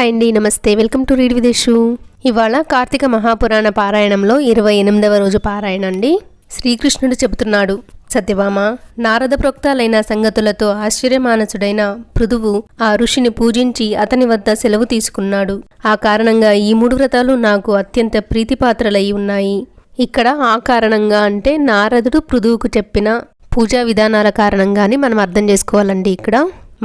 Hi అండి నమస్తే. Welcome to read విదేశు ఇవాళ కార్తీక మహాపురాణ పారాయణంలో ఇరవై ఎనిమిదవ రోజు పారాయణ అండి. శ్రీకృష్ణుడు చెబుతున్నాడు సత్యభామ నారద ప్రోక్తాలైన సంగతులతో ఆశ్చర్యమానసుడైన పృథువు ఆ ఋషిని పూజించి అతని వద్ద సెలవు తీసుకున్నాడు. ఆ కారణంగా ఈ మూడు వ్రతాలు నాకు అత్యంత ప్రీతిపాత్రలై ఉన్నాయి. ఇక్కడ ఆ కారణంగా అంటే నారదుడు పృథువుకు చెప్పిన పూజా విధానాల కారణంగానే మనం అర్థం చేసుకోవాలండి ఇక్కడ.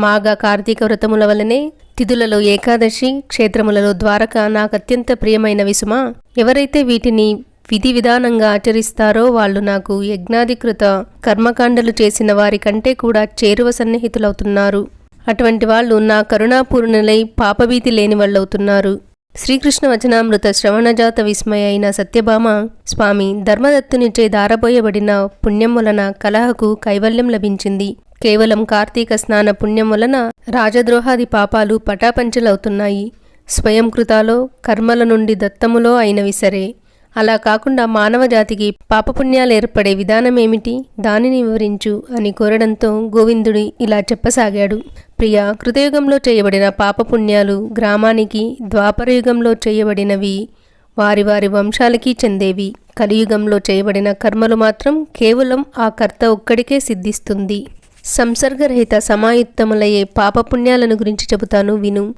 మాఘ కార్తీక వ్రతముల వలనే తిథులలో ఏకాదశి క్షేత్రములలో ద్వారక నాకు అత్యంత ప్రియమైన విసుమ. ఎవరైతే వీటిని విధి విధానంగా ఆచరిస్తారో వాళ్ళు నాకు యజ్ఞాధికృత కర్మకాండలు చేసిన వారి కంటే కూడా చేరువ సన్నిహితులవుతున్నారు. అటువంటి వాళ్ళు నా కరుణాపూర్ణులై పాపభీతి లేని వాళ్ళవుతున్నారు. శ్రీకృష్ణ వచనామృత శ్రవణజాత విస్మయ అయిన సత్యభామ స్వామి ధర్మదత్తునిచే దారబోయబడిన పుణ్యం వలన కలహకు కైవల్యం లభించింది. కేవలం కార్తీక స్నాన పుణ్యం వలన రాజద్రోహాది పాపాలు పటాపంచలవుతున్నాయి. స్వయంకృతాలో కర్మల నుండి దత్తములో అయినవి సరే. అలా కాకుండా మానవ జాతికి పాపపుణ్యాలు ఏర్పడే విధానమేమిటి? దానిని వివరించు అని కోరడంతో గోవిందుడి ఇలా చెప్పసాగాడు. ప్రియ కృతయుగంలో చేయబడిన పాపపుణ్యాలు గ్రామానికి ద్వాపరయుగంలో చేయబడినవి వారి వారి వంశాలకి చెందేవి. కలియుగంలో చేయబడిన కర్మలు మాత్రం కేవలం ఆ కర్త ఒక్కడికే సిద్ధిస్తుంది. సంసర్గరహిత సమాయుత్తములయ్యే పాపపుణ్యాలను గురించి చెబుతాను విను.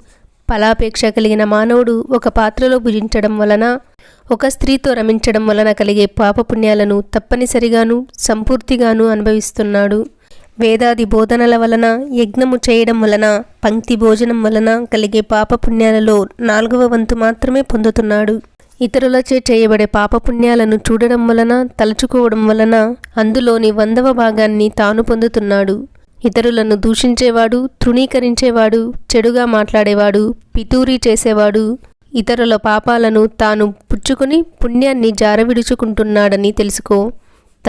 ఫలాపేక్ష కలిగిన మానవుడు ఒక పాత్రలో భుజించడం వలన ఒక స్త్రీతో రమించడం వలన కలిగే పాపపుణ్యాలను తప్పనిసరిగాను సంపూర్తిగాను అనుభవిస్తున్నాడు. వేదాది బోధనల వలన యజ్ఞము చేయడం వలన పంక్తి భోజనం వలన కలిగే పాపపుణ్యాలలో నాలుగవ వంతు మాత్రమే పొందుతున్నాడు. ఇతరులచే చేయబడే పాపపుణ్యాలను చూడడం వలన తలుచుకోవడం వలన అందులోని వందవ భాగాన్ని తాను పొందుతున్నాడు. ఇతరులను దూషించేవాడు తృణీకరించేవాడు చెడుగా మాట్లాడేవాడు పితూరీ చేసేవాడు ఇతరుల పాపాలను తాను పుచ్చుకుని పుణ్యాన్ని జారవిడుచుకుంటున్నాడని తెలుసుకో.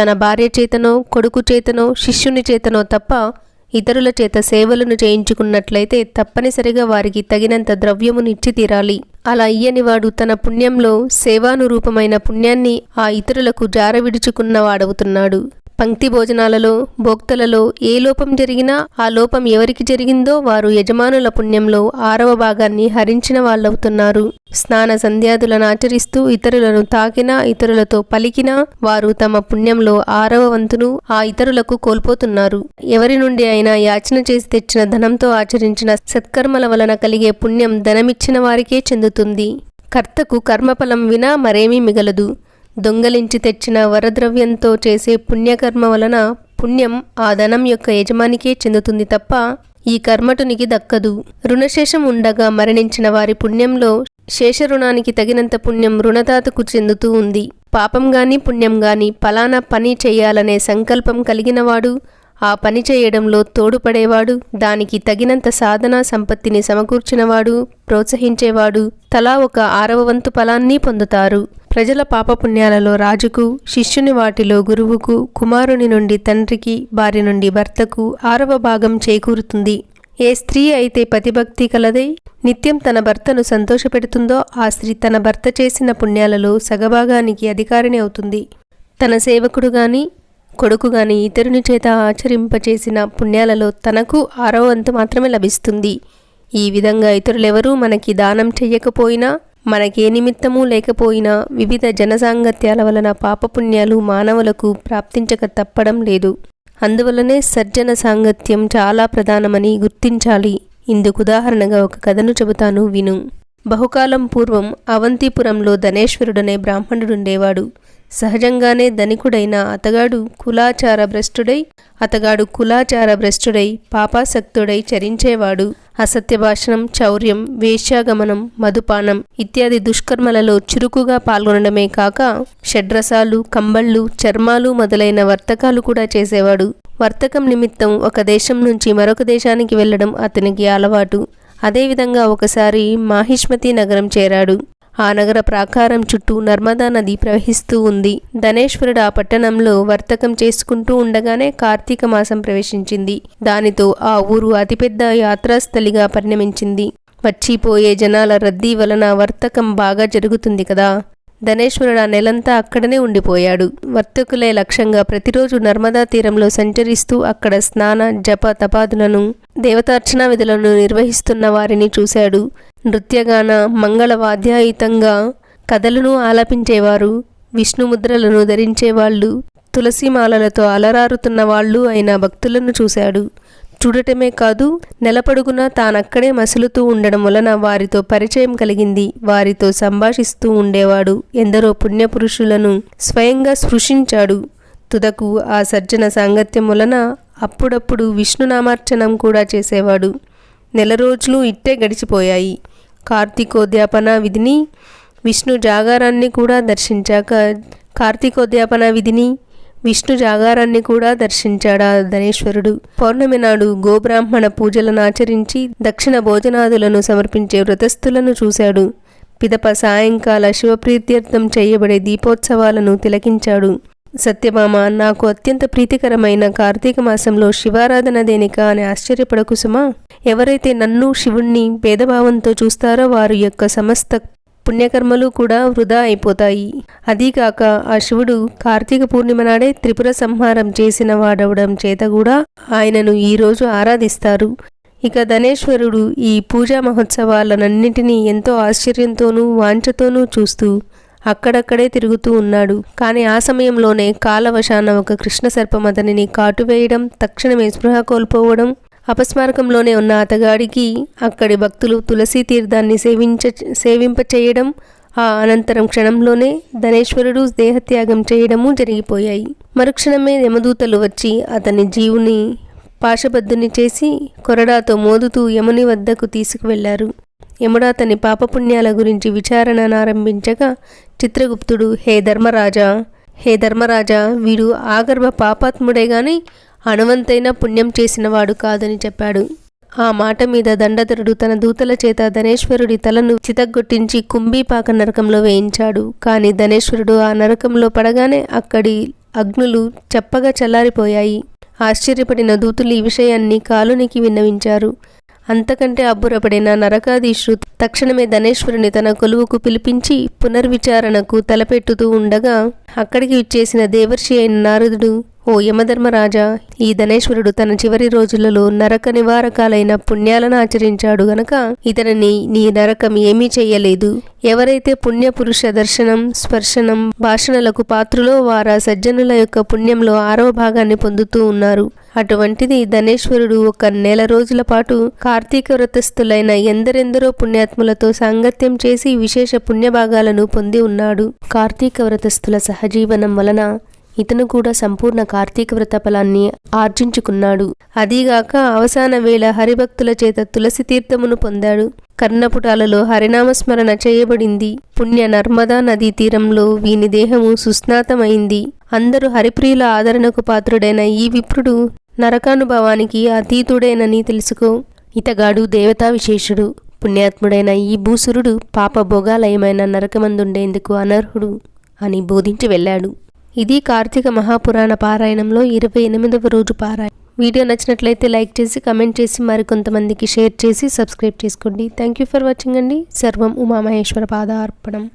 తన భార్య చేతనో కొడుకు చేతనో శిష్యుని చేతనో తప్ప ఇతరుల చేత సేవలను చేయించుకున్నట్లయితే తప్పనిసరిగా వారికి తగినంత ద్రవ్యమునిచ్చి తీరాలి. అలా ఇయ్యనివాడు తన పుణ్యంలో సేవానురూపమైన పుణ్యాన్ని ఆ ఇతరులకు జారవిడుచుకున్నవాడవుతున్నాడు. పంక్తి భోజనాలలో భోక్తలలో ఏ లోపం జరిగినా ఆ లోపం ఎవరికి జరిగిందో వారు యజమానుల పుణ్యంలో ఆరవ భాగాన్ని హరించిన వాళ్ళవుతున్నారు. స్నాన సంధ్యాదులను ఆచరిస్తూ ఇతరులను తాకినా ఇతరులతో పలికినా వారు తమ పుణ్యంలో ఆరవ వంతును ఆ ఇతరులకు కోల్పోతున్నారు. ఎవరి నుండి అయినా యాచన చేసి తెచ్చిన ధనంతో ఆచరించిన సత్కర్మల వలన కలిగే పుణ్యం ధనమిచ్చిన వారికే చెందుతుంది. కర్తకు కర్మఫలం వినా మరేమీ మిగలదు. దొంగలించి తెచ్చిన వరద్రవ్యంతో చేసే పుణ్యకర్మ వలన పుణ్యం ఆ ధనం యొక్క యజమానికే చెందుతుంది తప్ప ఈ కర్మటునికి దక్కదు. రుణశేషం ఉండగా మరణించిన వారి పుణ్యంలో శేష రుణానికి తగినంత పుణ్యం రుణదాతకు చెందుతూ ఉంది. పాపం గాని పుణ్యం గాని ఫలానా పని చేయాలనే సంకల్పం కలిగినవాడు ఆ పని చేయడంలో తోడుపడేవాడు దానికి తగినంత సాధనా సంపత్తిని సమకూర్చినవాడు ప్రోత్సహించేవాడు తలా ఒక ఆరవ వంతు ఫలాన్ని పొందుతారు. ప్రజల పాపపుణ్యాలలో రాజుకు శిష్యుని వాటిలో గురువుకు కుమారుని నుండి తండ్రికి భార్య నుండి భర్తకు ఆరవ భాగం చేకూరుతుంది. ఏ స్త్రీ అయితే పతిభక్తి కలదై నిత్యం తన భర్తను సంతోషపెడుతుందో ఆ స్త్రీ తన భర్త చేసిన పుణ్యాలలో సగభాగానికి అధికారిని అవుతుంది. తన సేవకుడు గాని కొడుకు గాని ఇతరుని చేత ఆచరింపచేసిన పుణ్యాలలో తనకు ఆరవ వంతు మాత్రమే లభిస్తుంది. ఈ విధంగా ఇతరులెవరూ మనకి దానం చెయ్యకపోయినా మనకే నిమిత్తము లేకపోయినా వివిధ జనసాంగత్యాల వలన పాపపుణ్యాలు మానవులకు ప్రాప్తించక తప్పడం లేదు. అందువలనే సజ్జన సాంగత్యం చాలా ప్రధానమని గుర్తించాలి. ఇందుకు ఉదాహరణగా ఒక కథను చెబుతాను విను. బహుకాలం పూర్వం అవంతిపురంలో ధనేశ్వరుడనే బ్రాహ్మణుడుండేవాడు. సహజంగానే ధనికుడైన అతగాడు కులాచార భ్రష్టుడై అతగాడు కులాచార భ్రష్టుడై పాపాసక్తుడై చరించేవాడు. అసత్య భాషణం చౌర్యం వేశ్యాగమనం మధుపానం ఇత్యాది దుష్కర్మలలో చురుకుగా పాల్గొనడమే కాక షడ్రసాలు కంబళ్ళు చర్మాలు మొదలైన వర్తకాలు కూడా చేసేవాడు. వర్తకం నిమిత్తం ఒక దేశం నుంచి మరొక దేశానికి వెళ్ళడం అతనికి అలవాటు. అదేవిధంగా ఒకసారి మాహిష్మతి నగరం చేరాడు. ఆ నగర ప్రాకారం చుట్టూ నర్మదా నది ప్రవహిస్తూ ఉంది. ధనేశ్వరుడు ఆ పట్టణంలో వర్తకం చేసుకుంటూ ఉండగానే కార్తీక మాసం ప్రవేశించింది. దానితో ఆ ఊరు అతిపెద్ద యాత్రాస్థలిగా పరిణమించింది. వచ్చిపోయే జనాల రద్దీ వలన వర్తకం బాగా జరుగుతుంది కదా. ధనేశ్వరుడు ఆ నెలంతా అక్కడనే ఉండిపోయాడు. వర్తకులే లక్ష్యంగా ప్రతిరోజు నర్మదా తీరంలో సంచరిస్తూ అక్కడ స్నాన జప తపాదులను దేవతార్చన విధులను నిర్వహిస్తున్న వారిని చూశాడు. నృత్యగాన మంగళ వాద్యాయుతంగా కథలను ఆలపించేవారు విష్ణుముద్రలను ధరించేవాళ్ళు తులసిమాలలతో అలరారుతున్న వాళ్ళు అయిన భక్తులను చూశాడు. చూడటమే కాదు నెలపడుగున తానక్కడే మసులుతూ ఉండడం వలన వారితో పరిచయం కలిగింది. వారితో సంభాషిస్తూ ఉండేవాడు. ఎందరో పుణ్యపురుషులను స్వయంగా స్పృశించాడు. తుదకు ఆ సజ్జన సాంగత్యం వలన అప్పుడప్పుడు విష్ణునామార్చనం కూడా చేసేవాడు. నెల రోజులు ఇట్టే గడిచిపోయాయి. కార్తీకోద్యాపన విధిని విష్ణు జాగారాన్ని కూడా దర్శించాక కార్తీకోద్యాపన విధిని విష్ణు జాగారాన్ని కూడా దర్శించాడా ధనేశ్వరుడు. పౌర్ణమి నాడు గోబ్రాహ్మణ పూజలను ఆచరించి దక్షిణ భోజనాదులను సమర్పించే వ్రతస్థులను చూశాడు. పిదప సాయంకాల శివప్రీత్యర్థం చేయబడే దీపోత్సవాలను తిలకించాడు. సత్యభామ నాకు అత్యంత ప్రీతికరమైన కార్తీక మాసంలో శివారాధన దేనిక అని ఆశ్చర్యపడకు సుమా. ఎవరైతే నన్ను శివుణ్ణి భేదభావంతో చూస్తారో వారి యొక్క సమస్త పుణ్యకర్మలు కూడా వృధా అయిపోతాయి. అదీకాక ఆ శివుడు కార్తీక పూర్ణిమ నాడే త్రిపుర సంహారం చేసిన వాడవడం చేత కూడా ఆయనను ఈరోజు ఆరాధిస్తారు. ఇక ధనేశ్వరుడు ఈ పూజా మహోత్సవాలనన్నింటినీ ఎంతో ఆశ్చర్యంతోనూ వాంఛతోనూ చూస్తూ అక్కడక్కడే తిరుగుతూ ఉన్నాడు. కానీ ఆ సమయంలోనే కాలవశాన ఒక కృష్ణ సర్పం అతనిని కాటువేయడం తక్షణమే స్పృహ కోల్పోవడం అపస్మారకంలోనే ఉన్న అతగాడికి అక్కడి భక్తులు తులసీ తీర్థాన్ని సేవించ సేవింపచేయడం ఆ అనంతరం క్షణంలోనే ధనేశ్వరుడు దేహత్యాగం చేయడము జరిగిపోయాయి. మరుక్షణమే యమదూతలు వచ్చి అతని జీవుని పాశబద్ధుని చేసి కొరడాతో మోదుతూ యముని వద్దకు తీసుకువెళ్ళారు. యముడా అతని పాపపుణ్యాల గురించి విచారణనారంభించగా చిత్రగుప్తుడు హే ధర్మరాజా హే ధర్మరాజా వీడు ఆగర్భ పాపాత్ముడే గాని అణవంతైన పుణ్యం చేసినవాడు కాదని చెప్పాడు. ఆ మాట మీద దండధరుడు తన దూతల చేత ధనేశ్వరుడి తలను చితగ్గొట్టించి కుంభీపాక నరకంలో వేయించాడు. కానీ ధనేశ్వరుడు ఆ నరకంలో పడగానే అక్కడి అగ్నులు చెప్పగా చల్లారిపోయాయి. ఆశ్చర్యపడిన దూతులు ఈ విషయాన్ని కాలునికి విన్నవించారు. అంతకంటే అబ్బురపడిన నరకాధీశుడు తక్షణమే ధనేశ్వరుని తన కొలువుకు పిలిపించి పునర్విచారణకు తలపెట్టుతూ ఉండగా అక్కడికి ఇచ్చేసిన దేవర్షి అయిన నారదుడు ఓ యమధర్మరాజా ఈ ధనేశ్వరుడు తన చివరి రోజులలో నరక నివారకాలైన పుణ్యాలను ఆచరించాడు గనక ఇతనిని నీ నరకం ఏమీ చెయ్యలేదు ఎవరైతే పుణ్యపురుష దర్శనం స్పర్శనం భాషణలకు పాత్రులో వారా సజ్జనుల యొక్క పుణ్యంలో ఆరవ భాగాన్ని పొందుతూ ఉన్నారు. అటువంటిది ధనేశ్వరుడు ఒక నెల రోజుల పాటు కార్తీక వ్రతస్థులైన ఎందరెందరో పుణ్యాత్ములతో సాంగత్యం చేసి విశేష పుణ్యభాగాలను పొంది ఉన్నాడు. కార్తీక వ్రతస్థుల సహజీవనం వలన ఇతను కూడా సంపూర్ణ కార్తీక వ్రత ఫలాన్ని ఆర్జించుకున్నాడు. అదీగాక అవసాన వేళ హరిభక్తుల చేత తులసి తీర్థమును పొందాడు. కర్ణపుటాలలో హరినామస్మరణ చేయబడింది. పుణ్య నర్మదా నదీ తీరంలో వీని దేహము సుస్నాతమైంది. అందరూ హరిప్రియుల ఆదరణకు పాత్రుడైన ఈ విప్రుడు నరకానుభవానికి అతీతుడేనని తెలుసుకో. ఇతగాడు దేవతా విశేషుడు. పుణ్యాత్ముడైన ఈ భూసురుడు పాప భోగాలయమైన నరకమందుండేందుకు అనర్హుడు అని బోధించి వెళ్ళాడు. ఇది కార్తీక మహాపురాణ పారాయణంలో ఇరవై ఎనిమిదవ రోజు పారాయణ. వీడియో నచ్చినట్లయితే లైక్ చేసి కమెంట్ చేసి మరికొంతమందికి షేర్ చేసి సబ్స్క్రైబ్ చేసుకోండి. థ్యాంక్ యూ ఫర్ వాచింగ్ అండి. సర్వం ఉమామహేశ్వర పాదార్పణం.